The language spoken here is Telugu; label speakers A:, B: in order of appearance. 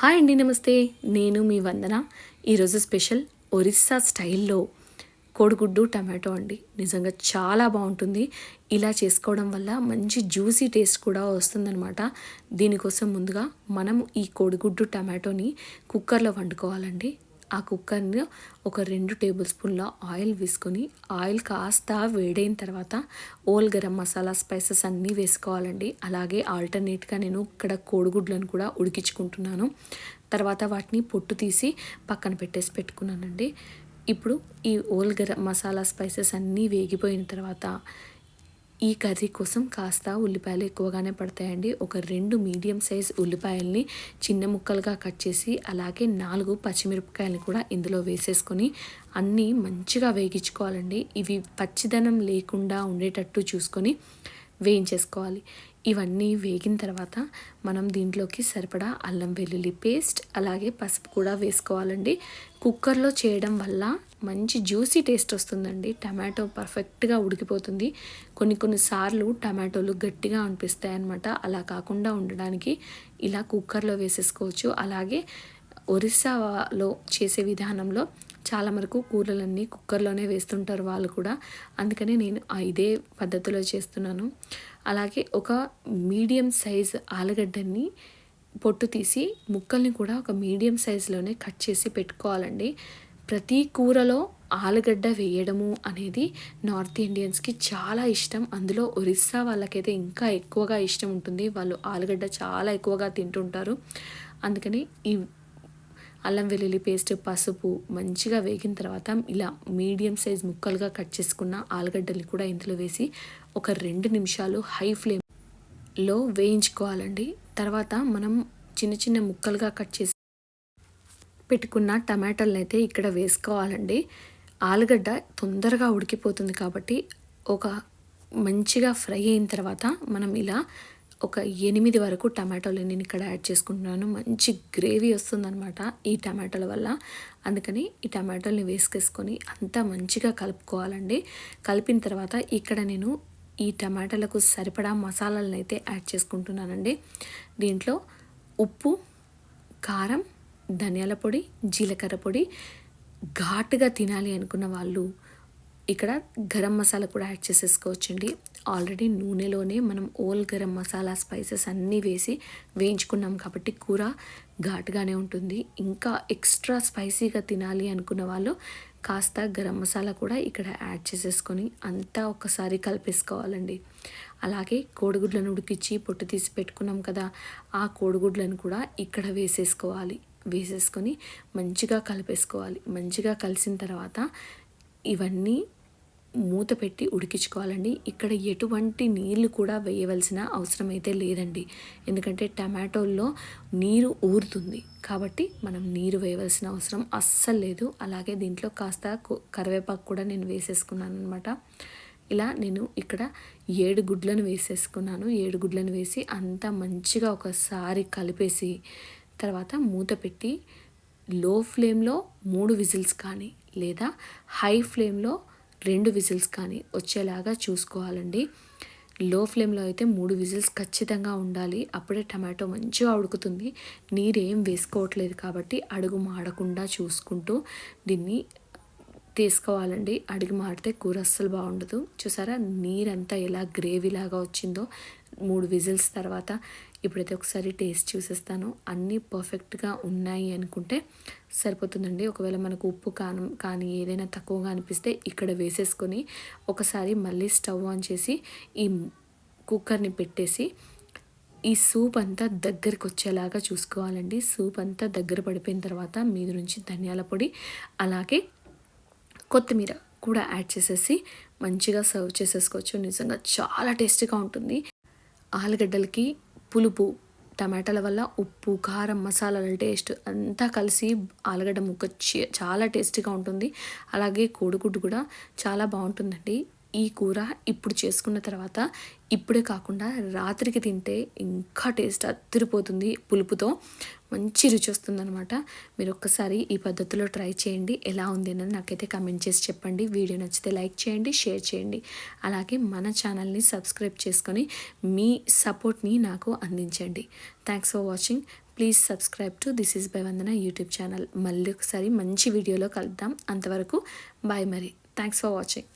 A: హాయ్ అండి నమస్తే. నేను మీ వందన. ఈరోజు స్పెషల్ ఒరిస్సా స్టైల్లో కోడిగుడ్డు టమాటో అండి. నిజంగా చాలా బాగుంటుంది. ఇలా చేసుకోవడం వల్ల మంచి జ్యూసీ టేస్ట్ కూడా వస్తుందన్నమాట. దీనికోసం ముందుగా మనం ఈ కోడిగుడ్డు టమాటోని కుక్కర్లో వండుకోవాలండి. ఆ కుక్కర్ని ఒక రెండు టేబుల్ స్పూన్ల ఆయిల్ వేసుకొని ఆయిల్ కాస్త వేడైన తర్వాత ఓల్ గరం మసాలా స్పైసెస్ అన్నీ వేసుకోవాలండి. అలాగే ఆల్టర్నేట్గా నేను ఇక్కడ కోడిగుడ్లను కూడా ఉడికించుకుంటున్నాను. తర్వాత వాటిని పొట్టు తీసి పక్కన పెట్టేసి పెట్టుకున్నానండి. ఇప్పుడు ఈ ఓల్ గరం మసాలా స్పైసెస్ అన్నీ వేగిపోయిన తర్వాత ఈ కర్రీ కోసం కాస్త ఉల్లిపాయలు ఎక్కువగానే పడతాయండి. ఒక రెండు మీడియం సైజ్ ఉల్లిపాయల్ని చిన్న ముక్కలుగా కట్ చేసి అలాగే నాలుగు పచ్చిమిరపకాయలు కూడా ఇందులో వేసేసుకొని అన్నీ మంచిగా వేగించుకోవాలండి. ఇవి పచ్చిదనం లేకుండా ఉండేటట్టు చూసుకొని వేయించేసుకోవాలి. ఇవన్నీ వేగిన తర్వాత మనం దీంట్లోకి సరిపడా అల్లం వెల్లుల్లి పేస్ట్ అలాగే పసుపు కూడా వేసుకోవాలండి. కుక్కర్లో చేయడం వల్ల మంచి జ్యూసీ టేస్ట్ వస్తుందండి. టమాటో పర్ఫెక్ట్గా ఉడికిపోతుంది. కొన్ని కొన్నిసార్లు టమాటోలు గట్టిగా అనిపిస్తాయి అన్నమాట అలా కాకుండా ఉండడానికి ఇలా కుక్కర్లో వేసేసుకోవచ్చు. అలాగే ఒరిస్సాలో చేసే విధానంలో చాలా వరకు కూరలన్నీ కుక్కర్లోనే వేస్తుంటారు వాళ్ళు కూడా. అందుకని నేను ఇదే పద్ధతిలో చేస్తున్నాను. అలాగే ఒక మీడియం సైజ్ ఆలుగడ్డని పొట్టు తీసి ముక్కల్ని కూడా ఒక మీడియం సైజులోనే కట్ చేసి పెట్టుకోవాలండి. ప్రతి కూరలో ఆలుగడ్డ వేయడము అనేది నార్త్ ఇండియన్స్కి చాలా ఇష్టం. అందులో ఒరిస్సా వాళ్ళకైతే ఇంకా ఎక్కువగా ఇష్టం ఉంటుంది. వాళ్ళు ఆలుగడ్డ చాలా ఎక్కువగా తింటుంటారు. అందుకని ఈ అల్లం వెల్లుల్లి పేస్ట్ పసుపు మంచిగా వేగిన తర్వాత ఇలా మీడియం సైజ్ ముక్కలుగా కట్ చేసుకున్న ఆలుగడ్డలు కూడా ఇందులో వేసి ఒక రెండు నిమిషాలు హై ఫ్లేమ్లో వేయించుకోవాలండి. తర్వాత మనం చిన్న చిన్న ముక్కలుగా కట్ చేసి పెట్టుకున్న టమాటాలను అయితే ఇక్కడ వేసుకోవాలండి. ఆలుగడ్డ తొందరగా ఉడికిపోతుంది కాబట్టి ఒక మంచిగా ఫ్రై అయిన తర్వాత మనం ఇలా ఒక ఎనిమిది వరకు టమాటోలు నేను ఇక్కడ యాడ్ చేసుకుంటున్నాను. మంచి గ్రేవీ వస్తుందనమాట ఈ టమాటోల వల్ల. అందుకని ఈ టమాటోల్ని వేసుకేసుకొని అంతా మంచిగా కలుపుకోవాలండి. కలిపిన తర్వాత ఇక్కడ నేను ఈ టమాటాలకు సరిపడా మసాలాలను అయితే యాడ్ చేసుకుంటున్నానండి. దీంట్లో ఉప్పు కారం ధనియాల పొడి జీలకర్ర పొడి ఘాటుగా తినాలి అనుకున్న వాళ్ళు ఇక్కడ గరం మసాలా కూడా యాడ్ చేసేసుకోవచ్చండి. ఆల్రెడీ నూనెలోనే మనం ఓల్ గరం మసాలా స్పైసెస్ అన్నీ వేసి వేయించుకున్నాం కాబట్టి కూర ఘాటుగానే ఉంటుంది. ఇంకా ఎక్స్ట్రా స్పైసీగా తినాలి అనుకున్న వాళ్ళు కాస్త గరం మసాలా కూడా ఇక్కడ యాడ్ చేసేసుకొని అంతా ఒకసారి కలిపేసుకోవాలండి. అలాగే కోడిగుడ్లను ఉడికించి పొట్టు తీసి పెట్టుకున్నాం కదా ఆ కోడిగుడ్లను కూడా ఇక్కడ వేసేసుకోవాలి. వేసేసుకొని మంచిగా కలిపేసుకోవాలి. మంచిగా కలిసిన తర్వాత ఇవన్నీ మూత పెట్టి ఉడికించుకోవాలండి. ఇక్కడ ఎటువంటి నీళ్ళు కూడా వేయవలసిన అవసరం అయితే లేదండి. ఎందుకంటే టమాటోల్లో నీరు ఊరుతుంది. కాబట్టి మనం నీరు వేయవలసిన అవసరం అస్సలు లేదు. అలాగే దీంట్లో కాస్త కరివేపాకు కూడా నేను వేసేసుకున్నాను అనమాట ఇలా నేను ఇక్కడ ఏడు గుడ్లను వేసేసుకున్నాను. ఏడు గుడ్లను వేసి అంతా మంచిగా ఒకసారి కలిపేసి తర్వాత మూత పెట్టి లో ఫ్లేమ్లో మూడు విజిల్స్ కానీ లేదా హై ఫ్లేమ్లో రెండు విజిల్స్ కానీ వచ్చేలాగా చూసుకోవాలండి. లో ఫ్లేమ్లో అయితే మూడు విజిల్స్ ఖచ్చితంగా ఉండాలి. అప్పుడే టమాటో మంచిగా ఉడుకుతుంది. నీరేం వేసుకోవట్లేదు కాబట్టి అడుగు మాడకుండా చూసుకుంటూ దీన్ని తీసుకోవాలండి. అడిగి మాడితే కూర అస్సలు బాగుండదు. చూసారా? నీరంతా ఎలా గ్రేవీ లాగా వచ్చిందో. మూడు విజిల్స్ తర్వాత ఇప్పుడైతే ఒకసారి టేస్ట్ చూసేస్తాను. అన్నీ పర్ఫెక్ట్గా ఉన్నాయి అనుకుంటే సరిపోతుందండి. ఒకవేళ మనకు ఉప్పు కాను కానీ ఏదైనా తక్కువగా అనిపిస్తే ఇక్కడ వేసేసుకొని ఒకసారి మళ్ళీ స్టవ్ ఆన్ చేసి ఈ కుక్కర్ని పెట్టేసి ఈ సూప్ అంతా దగ్గరికి వచ్చేలాగా చూసుకోవాలండి. సూప్ అంతా దగ్గర పడిపోయిన తర్వాత మీద నుంచి ధనియాల పొడి అలాగే కొత్తిమీర కూడా యాడ్ చేసేసి మంచిగా సర్వ్ చేసేసుకోవచ్చు. నిజంగా చాలా టేస్టీగా ఉంటుంది. ఆలుగడ్డలకి పులుపు టమాటాల వల్ల ఉప్పు కారం మసాలాల టేస్ట్ అంతా కలిసి ఆలుగడ్డ ముక్క చాలా టేస్టీగా ఉంటుంది. అలాగే కోడిగుడ్డు కూడా చాలా బాగుంటుందండి. ఈ కూర ఇప్పుడు చేసుకున్న తర్వాత ఇప్పుడే కాకుండా రాత్రికి తింటే ఇంకా టేస్ట్ అత్తిరిపోతుంది పులుపుతో. మంచి రుచి వస్తుందనమాట మీరు ఒక్కసారి ఈ పద్ధతిలో ట్రై చేయండి. ఎలా ఉంది అని నాకైతే కమెంట్ చేసి చెప్పండి. వీడియో నచ్చితే లైక్ చేయండి షేర్ చేయండి. అలాగే మన ఛానల్ని సబ్స్క్రైబ్ చేసుకొని మీ సపోర్ట్ని నాకు అందించండి. Thanks for watching please subscribe to this is bye Vandana YouTube channel మళ్ళీ ఒకసారి మంచి వీడియోలో కలుద్దాం. అంతవరకు బాయ్ మరి. Thanks for watching